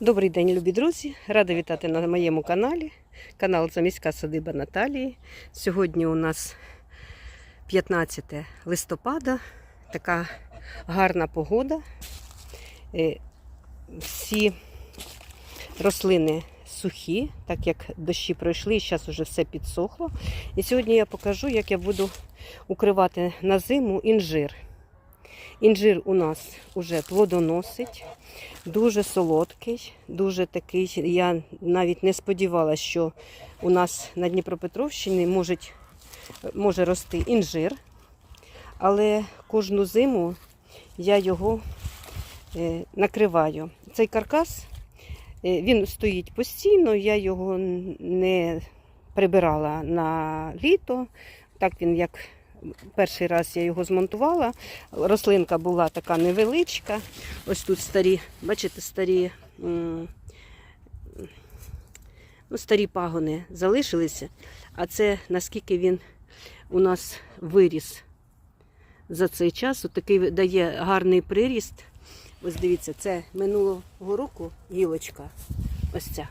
Добрий день, любі друзі! Рада вітати на моєму каналі. Канал Заміська садиба Наталії. Сьогодні у нас 15 листопада, така гарна погода. Е, Всі рослини сухі, так як дощі пройшли, і зараз вже все підсохло. І сьогодні я покажу, як я буду укривати на зиму інжир. Інжир у нас уже плодоносить, дуже солодкий, дуже такий. Я навіть не сподівалася, що у нас на Дніпропетровщині може, може рости інжир, але кожну зиму я його е, накриваю. Цей каркас е, він стоїть постійно, я його не прибирала на літо. Так він як перший раз я його змонтувала. Рослинка була така невеличка. Ось тут старі, бачите, старі, ну, старі пагони залишилися. А це наскільки він у нас виріс за цей час. От такий дає гарний приріст. Ось дивіться, це минулого року гілочка. Ось ця.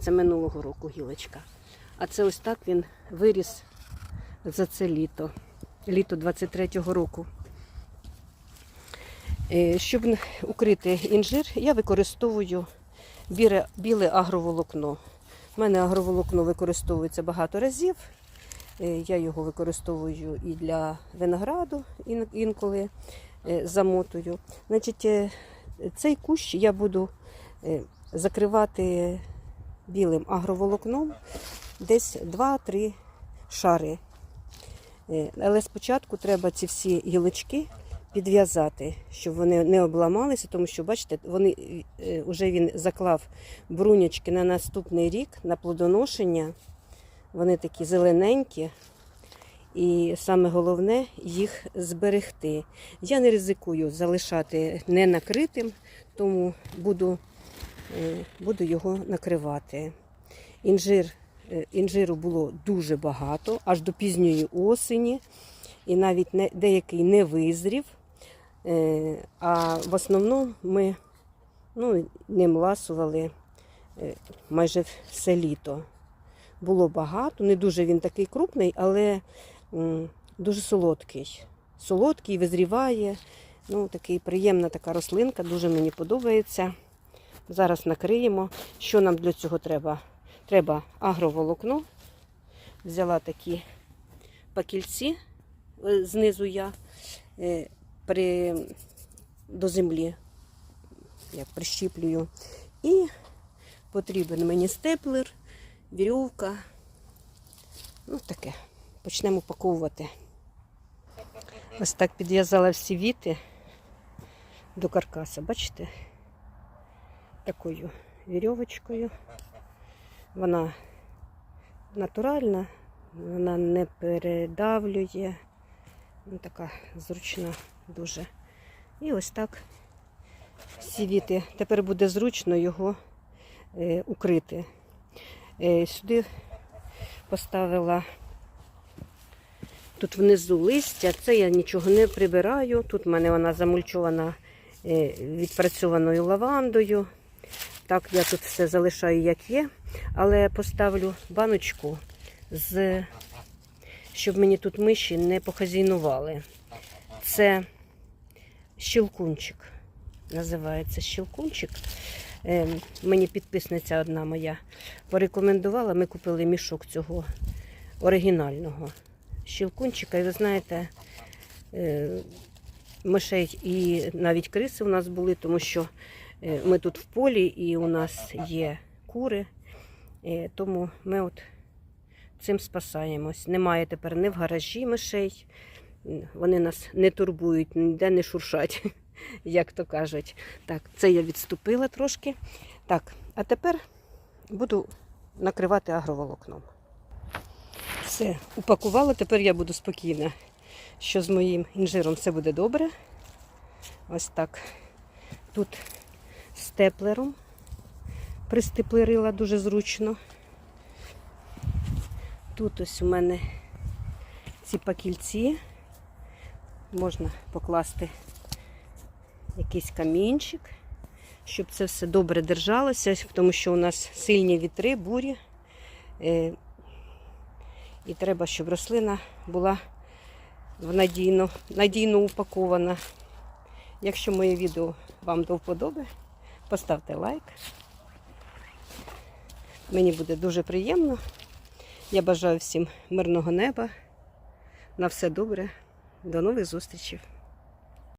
Це минулого року гілочка. А це ось так він виріс за це літо. Літо 23-го року. Е, Щоб укрити інжир, я використовую біле, агроволокно. У мене агроволокно використовується багато разів. Е, Я його використовую і для винограду інколи е, замотую. Значить, цей кущ я буду закривати білим агроволокном десь 2-3 шари. Е, Але спочатку треба ці всі гілочки підв'язати, щоб вони не обламалися, тому що, бачите, вони е, вже він заклав брунячки на наступний рік на плодоношення. Вони такі зелененькі. І саме головне їх зберегти. Я не ризикую залишати не накритим, тому буду, е, буду його накривати. Інжир Е, інжиру було дуже багато, аж до пізньої осені, і навіть деякий не визрів. Е, А в основному ми ну, ним ласували е, майже все літо. Було багато, не дуже він такий крупний, але дуже солодкий. Солодкий, визріває. Ну, такий приємна така рослинка, дуже мені подобається. Зараз накриємо. Що нам для цього треба? Треба агроволокно. Взяла такі пакільці, е, знизу я е, при, до землі як прищіплюю. І потрібен мені степлер, вірьовка. Ну, таке. Почнемо упаковувати. Ось так підв'язала всі віти до каркаса, бачите? Такою вірьовочкою. Вона натуральна, вона не передавлює. Ну, така зручна дуже. І ось так всі віти. Тепер буде зручно його е, укрити. Е, сюди поставила тут внизу листя, це я нічого не прибираю. Тут в мене вона замульчована е, відпрацьованою лавандою. Так, я тут все залишаю, як є, але поставлю баночку, з... щоб мені тут миші не похазійнували. Це щелкунчик. Називається щелкунчик. Е, мені підписниця одна моя порекомендувала. Ми купили мішок цього оригінального щелкунчика. І ви знаєте, е, мишей і навіть криси у нас були, тому що Ми тут в полі і у нас є кури, е, тому ми от цим спасаємось. Немає тепер ні в гаражі мишей, вони нас не турбують, ніде не шуршать, як то кажуть. Так, це я відступила трошки. Так, а тепер буду накривати агроволокном. Все, упакувала, тепер я буду спокійна, що з моїм інжиром все буде добре. Ось так. Тут степлером. Пристеплерила дуже зручно. Тут ось у мене ці пакільці. Можна покласти якийсь камінчик. щоб це все добре держалося, тому що у нас сильні вітри, бурі. Е, І треба, щоб рослина була надійно, надійно упакована. Якщо моє відео вам до вподоби, поставте лайк. Мені буде дуже приємно. Я бажаю всім мирного неба. На все добре. До нових зустрічей.